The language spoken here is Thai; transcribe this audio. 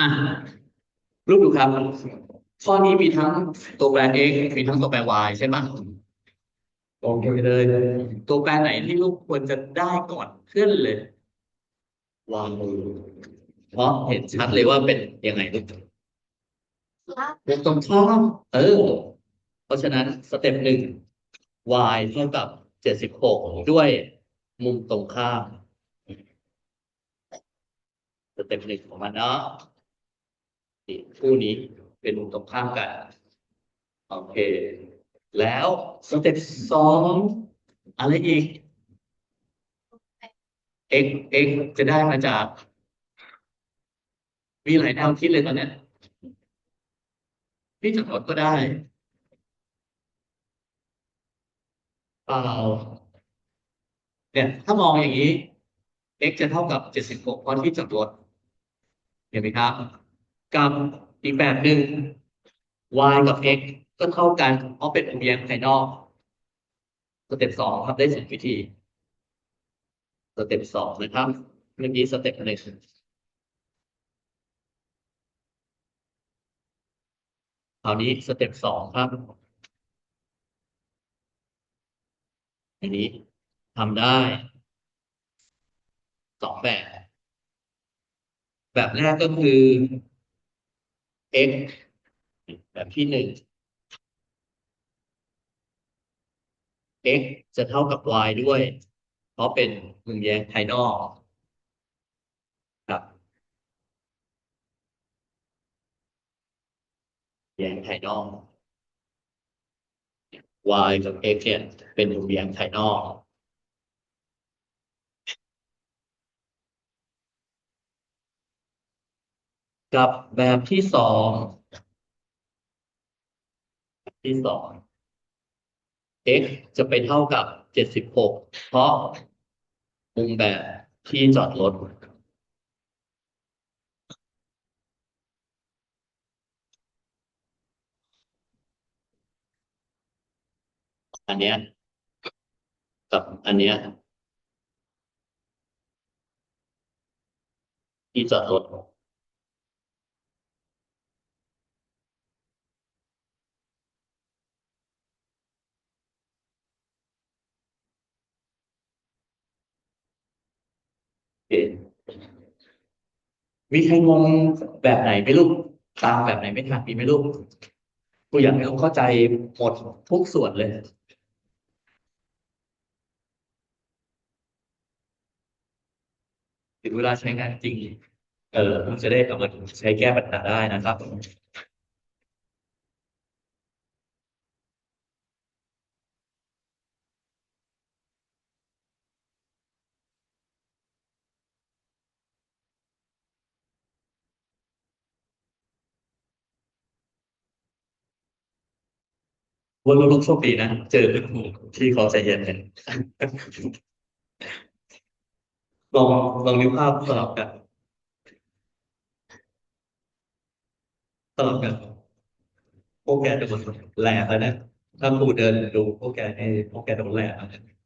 อะรูปดูครับ ข้อนี้มีทั้งตัวแปร x มีทั้งตัวแปร y ใช่ไหมโอเคเลย ตัวแปรไหนที่ลูกควรจะได้ก่อนเพื่อนเลยวางมือเพราะเห็นชัดเลยว่าเป็นยังไงลูกวงตรงข้ามเออ เพราะฉะนั้นสเต็ปหนึ่ง y เท่ากับเจ็ดสิบหกด้วยมุมตรงข้ามสเต็ปหนึ่งของมันเนาะนี่ คู่นี้เป็นมุมตรงข้ามกัน โอเค แล้วสเต็ปสองอะไรอีก x x จะได้มาจาก มีหลายแนวคิดเลยตอนนี้ยพี่จักรก็ได้เปล่าเนี่ย ถ้ามองอย่างนี้ x จะเท่ากับเจ็ดสิบหกเพราะที่จอดรถเห็นไหมครับ กับอีกแบบหนึ่ง y กับ x ก็เท่ากันเพราะเป็นวงแยงภายนอก สเต็ปสองทำได้สิบวิธี สเต็ปสองนะครับเมื่อกี้สเต็ปหนึ่งคราวนี้สเต็ปสองครับอันนี้ทำได้สองแบบ แบบแรกก็คือ x แบบที่หนึ่ง x จะเท่ากับ y ด้วย เพราะเป็นมึงแย้งภายนอกครับแย้งภายนอก y กับ x เนี่ยเป็นวงแย้งภายนอก กับแบบที่สองที่สอง x จะไปเท่ากับเจ็ดสิบหกเพราะมุมแบบที่จอดรถอันเนี้ยกับอันเนี้ยที่จอดรถ โอเค มีใครงงแบบไหนไหมลูกตามแบบไหนไม่ทันมีไหมลูกกูอยากให้ลูกเข้าใจหมดทุกส่วนเลยถึงเวลาใช้งานจริง เออมันจะได้เอามาใช้แก้ปัญหาได้นะครับ ว่าลูกโชคดีนะ เจอครูที่เขาใจเย็นเนี่ยลองลองนิ้วภาพสลับกันสลับกันพวกแกจะหมดแหลกแล้วนะถ้าครูเดินดูพวกแกในพวกแกโดนแหลกแล้วนะ